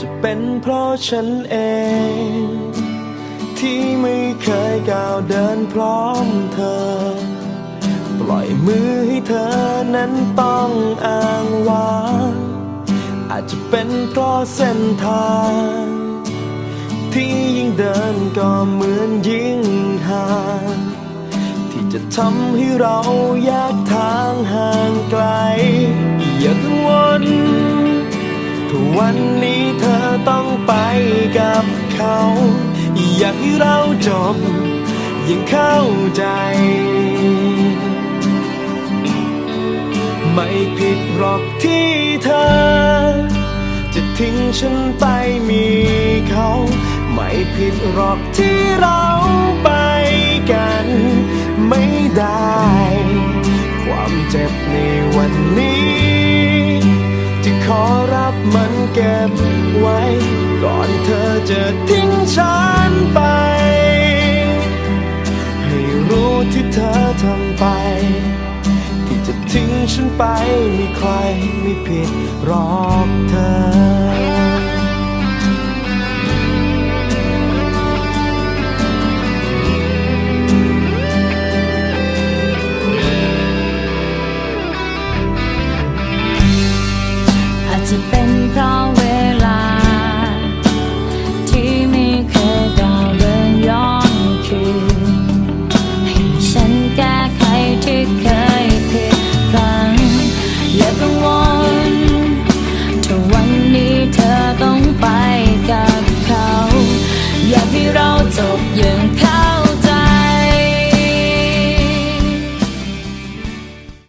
จะเป็นเพราะฉันเอง ที่ไม่เคยก้าวเดินพร้อมเธอ ปล่อยมือให้เธอนั้นต้องอ้างว้างอาจจะเป็นเพราะเส้นทาง ที่ยิ่งเดินก็เหมือนยิ่งห่างที่จะทำให้เราแยกทางห่างไกล อย่ากังวลถ้าวันนี้ เขา อยากให้เราจบยังเข้าใจ ไม่ผิดหรอกที่เธอ จะทิ้งฉันไปมีเขา ไม่ผิดหรอกที่เราไปกัน ไม่ได้ ความเจ็บในวันนี้ จะขอรับมันเก็บไว้ ก่อนเธอจะทิ้งฉันไป ให้รู้ที่เธอทำไป ที่จะทิ้งฉันไป มีใครไม่ผิดหรอกเธอ